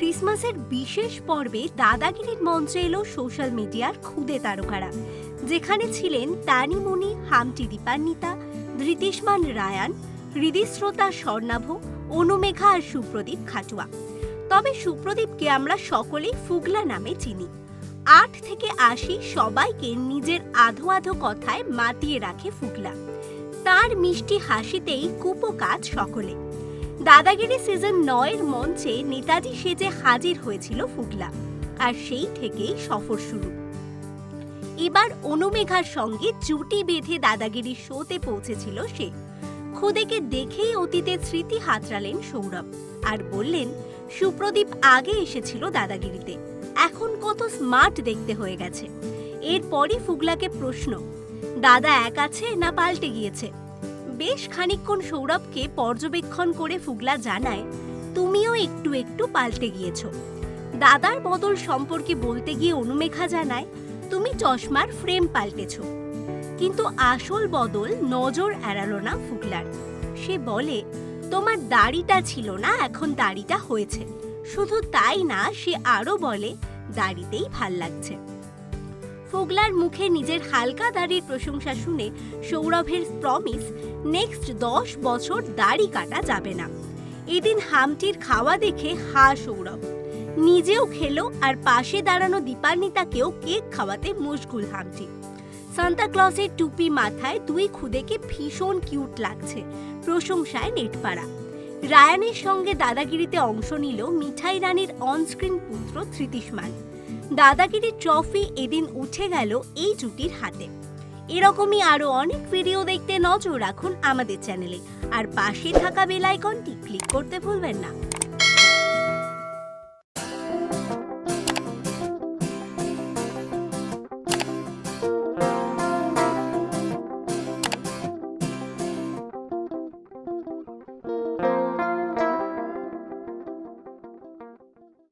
ক্রিসমাসের বিশেষ পর্বে দাদাগিরির মঞ্চে এলো সোশ্যাল মিডিয়ার খুদে তারকারা। যেখানে ছিলেন তানিমণি হামটি দীপান্বিতা, ধৃতিষ্মান রায়ান হৃদিশ্রোতা স্বর্ণাভ, অনুমেঘা আর সুপ্রদীপ খাটুয়া। তবে সুপ্রদীপকে আমরা সকলেই ফুগলা নামে চিনি। আট থেকে আশি সবাইকে নিজের আধো আধো কথায় মাতিয়ে রাখে ফুগলা। তার মিষ্টি হাসিতেই কুপো কাজ সকলে। দাদাগিরি সিজন নয়ের মঞ্চে নেতাজি সেজে হাজির হয়েছিল ফুগলা, আর সেই থেকেই সফর শুরু। এবার অনুমেঘার সঙ্গে জুটি বেঁধে দাদাগিরি শোতে পৌঁছেছিল সে। খুদেকে দেখেই অতীতের স্মৃতি হাতড়ালেন সৌরভ, আর বললেন, সুপ্রদীপ আগে এসেছিল দাদাগিরিতে, এখন কত স্মার্ট দেখতে হয়ে গেছে। এরপরই ফুগলাকে প্রশ্ন, দাদা এক আছে না পাল্টে গিয়েছে? বেশ খানিকক্ষণ সৌরভকে পর্যবেক্ষণ করে ফুগলা জানায়, তুমিও একটু একটু পাল্টে গিয়েছ। দাদার বদল সম্পর্কে বলতে গিয়ে অনুমেখা জানায়, তুমি চশমার ফ্রেম পাল্টেছ। কিন্তু আসল বদল নজর এড়ালো না ফুগলার। সে বলে, তোমার দাড়িটা ছিল না, এখন দাড়িটা হয়েছে। শুধু তাই না, সে আরও বলে, দাড়িতেই ভালো লাগছে। ফুগলার মুখে নিজের হালকা দাড়ির প্রশংসা শুনে সৌরভের প্রমিস নেক্সট দশ বছর দাড়ি কাটা যাবে না। এদিন হামটির খাওয়া দেখে হা সৌরভ। নিজেও খেলো আর পাশে দাঁড়ানো দীপান্বিতাকেও কেক খাওয়াতে মশগুল হামটি। সান্তা ক্লসের টুপি মাথায় দুই খুদেকে ভীষণ কিউট লাগছে, প্রশংসায় নেটপাড়া। রায়ানের সঙ্গে দাদাগিরিতে অংশ নিল মিঠাই রানীর অনস্ক্রিন পুত্র ধৃতিষ্মান দাদাগিরির ট্রফি এদিন উঠে গেল এই জুটির হাতে। এরকমই আরও অনেক ভিডিও দেখতে নজর রাখুন আমাদের চ্যানেলে আর পাশে থাকা বেল আইকনটি ক্লিক করতে ভুলবেন না।